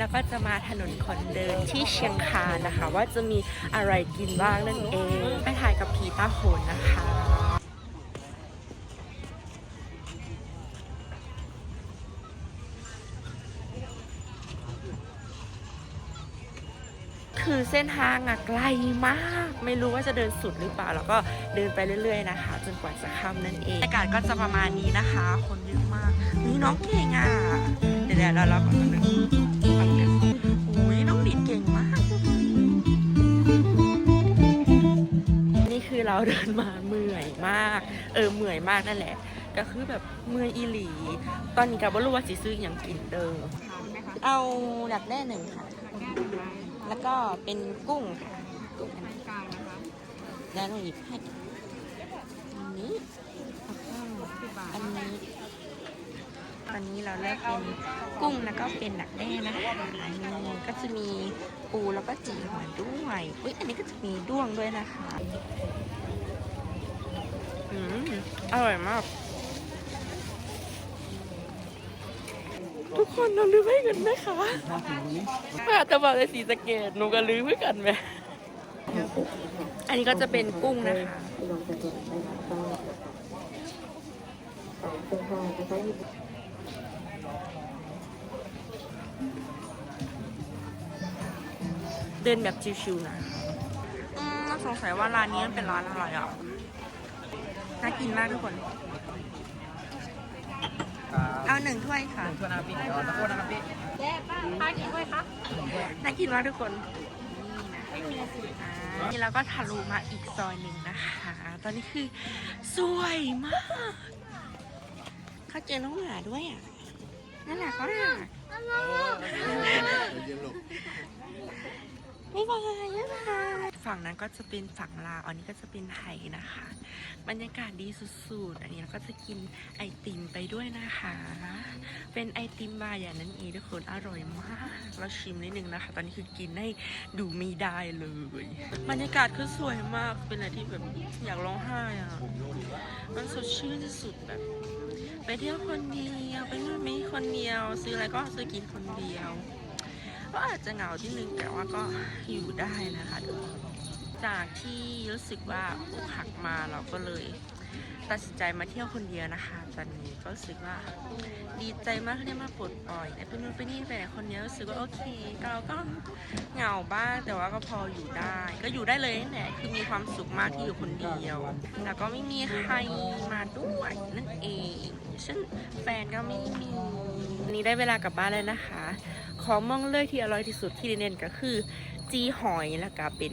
เราก็จะมาถนนคนเดินที่เชียงคานนะคะ ว่าจะมีอะไรกินบ้างนั่นเอง ไปถ่ายกับผีตาโขนนะคะคือเส้นทางอะไกลมาก ไม่รู้ว่าจะเดินสุดหรือเปล่า แล้วก็เดินไปเรื่อย ๆ นะคะ จนกว่าจะค่ำนั่นเองอากาศก็จะประมาณนี้นะคะ คนเยอะมากนี่น้องเก่งอะเดี๋ยวเดี๋ยวเราเราก่อนนึง เราเดินมาเมื่อยมาก เออเมื่อยมากนั่นแหละ ก็คือแบบเมื่อยอีหลี ตอนนี้กับว่ารู้ว่าสิซื้ออย่างกินเดิมเอาดักแด้หนึ่งค่ะ แล้วก็เป็นกุ้งค่ะกุ้งแล้วหนูหยิบให้อันนี้แล้วก็อันนี้ต อนนี้เราเลือกเป็นกุ้งแล้วก็เป็นดักแด้นะคะนี่ก็จะมีปูแล้วก็จีหัวด้วยอุ้ยอันนี้ก็จะมีด้วงด้วยนะคะอืมอร่อยมากทุกคนเราลืมให้เงินไหมคะมาจะบอกเลยสีสเกตหนูก็ลืมเหมือนกันไหมอันนี้ก็จะเป็นกุ้งนะคะเดินแบบชิวๆนะอืมสงสัยว่าร้านนี้มันเป็นร้านอะไรอะน่ากินมากทุกคน เอาหนึ่งถ้วยค่ะชวนนะครับพี่เดี๋ยวสักครู่นะครับพี่น่ากินมากทุกคนนี่นะอ่านี่เราก็ทะลุมาอีกซอยหนึ่งนะคะ ตอนนี้คือสวยมากเขาเจอน้องหมาด้วยอะนั่นแหละเขาอะ บ๊ายบายบ๊ายบายฝั่งนั้นก็จะเป็นฝั่งลาวอันนี้ก็จะเป็นไทยนะคะ บรรยากาศดีสุดๆ อันนี้เราก็จะกินไอติมไปด้วยนะคะ เป็นไอติมบาอย่างนั้นเองทุกคนอร่อยมาก เราชิมนิดนึงนะคะ ตอนนี้คือกินให้ดูม่ได้เลย บรรยากาศคือสวยมาก เป็นอะไรที่แบบอยากร้องไห้อะมันสดชื่นที่สุดแบบ ไปเที่ยวคนเดียวไปนู่นไม่คนเดียว ซื้ออะไรก็ซื้อกินคนเดียว ก็อาจจะเหงาที่นึงแต่ว่าก็อยู่ได้นะคะ จากที่รู้สึกว่าอกหักมาเราก็เลย ตัดสินใจมาเที่ยวคนเดียวนะคะ ตอนนี้ก็รู้สึกว่าดีใจมากที่ได้มาปลดปล่อยไปนู่นไปนี่ไปไหนคนเดียวรู้สึกว่าโอเค เราก็เหงาบ้างแต่ว่าก็พออยู่ได้ ก็อยู่ได้เลยนั่นแหละคือมีความสุขมากที่อยู่คนเดียว แล้วก็ไม่มีใครมาด้วยนั่นเองฉันแฟนก็ไม่มีวันนี้ได้เวลากลับบ้านแล้วนะคะ ของมองเลยที่อร่อยที่สุดที่เน้นก็คือ จีหอยแล้วก็เป็น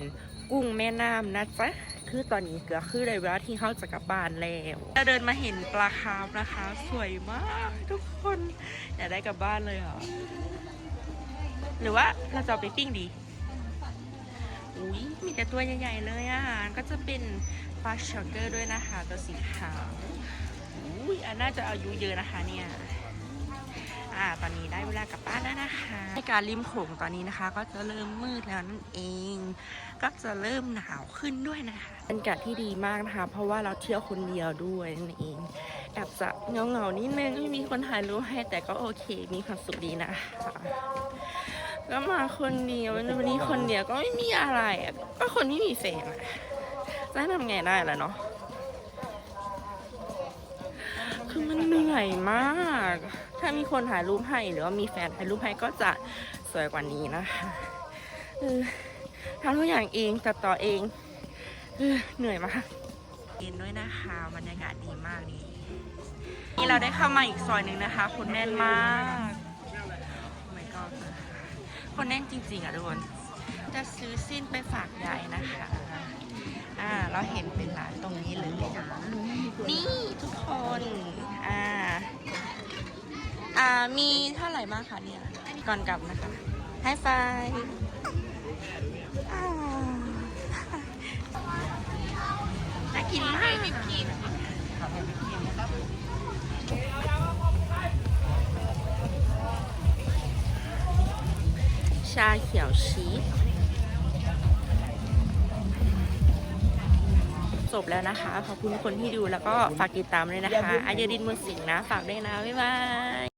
กุ้งแม่น้ำนะจ๊ะคือตอนนี้ก็คือได้เวลาที่เขาจะกลับบ้านแล้วจะเดินมาเห็นปลาคาร์ฟนะคะ สวยมากทุกคนอยากได้กลับบ้านเลยเหรอหรือว่าเราจะไปปิ้งดีอุ้ยมีแต่ตัวใหญ่ๆเลยอะก็จะเป็นปลาช็อกเกอร์ด้วยนะคะ ตัวสีขาวอุ้ยอันน่าจะอายุเยอะนะคะเนี่ย อ่า ตอนนี้ได้เวลากลับบ้านแล้วนะคะในการริมโขงตอนนี้นะคะ ก็จะเริ่มมืดแล้วนั่นเอง ก็จะเริ่มหนาวขึ้นด้วยนะคะบรรยากาศที่ดีมากนะคะ เพราะว่าเราเที่ยวคนเดียวด้วยนั่นเองแอบจะเงาเงาๆนิดนึงไม่มีคนถ่ายรูปให้แต่ก็โอเค มีความสุขดีนะคะก็มาคนเดียววันนี้คนเดียวก็ไม่มีอะไรอะก็คนไม่มีแฟนอะจะให้ทำไงได้ล่ะเนาะคือมันเหนื่อยมาก ถ้ามีคนถ่ายรูปให้หรือว่ามีแฟนถ่ายรูปให้ก็จะสวยกว่านี้นะคะทำทุกอย่างเองตัดต่อเองเออเหนื่อยมากเย็นด้วยนะคะบรรยากาศดีมากนี่นี่เราได้เข้ามาอีกซอยหนึ่งนะคะ คนแน่นมากโอ้ my god คนแน่นจริงๆอะทุกคนจะซื้อสิ้นไปฝากยายนะคะอ่าเราเห็นเป็นร้านตรงนี้เลยนะนี่ทุกคนอ่า อ่ามีเท่าไหร่บ้างคะเนี่ย ก่อนกลับนะคะให้ไฟน่ากินมากวิปครีมชาเขียวชีสจบแล้วนะคะ ขอบคุณทุกคนที่ดูแล้วก็ฝากติดตามเลยนะคะอายดินมุนสิงห์นะ ฝากด้วยนะ บ๊ายบาย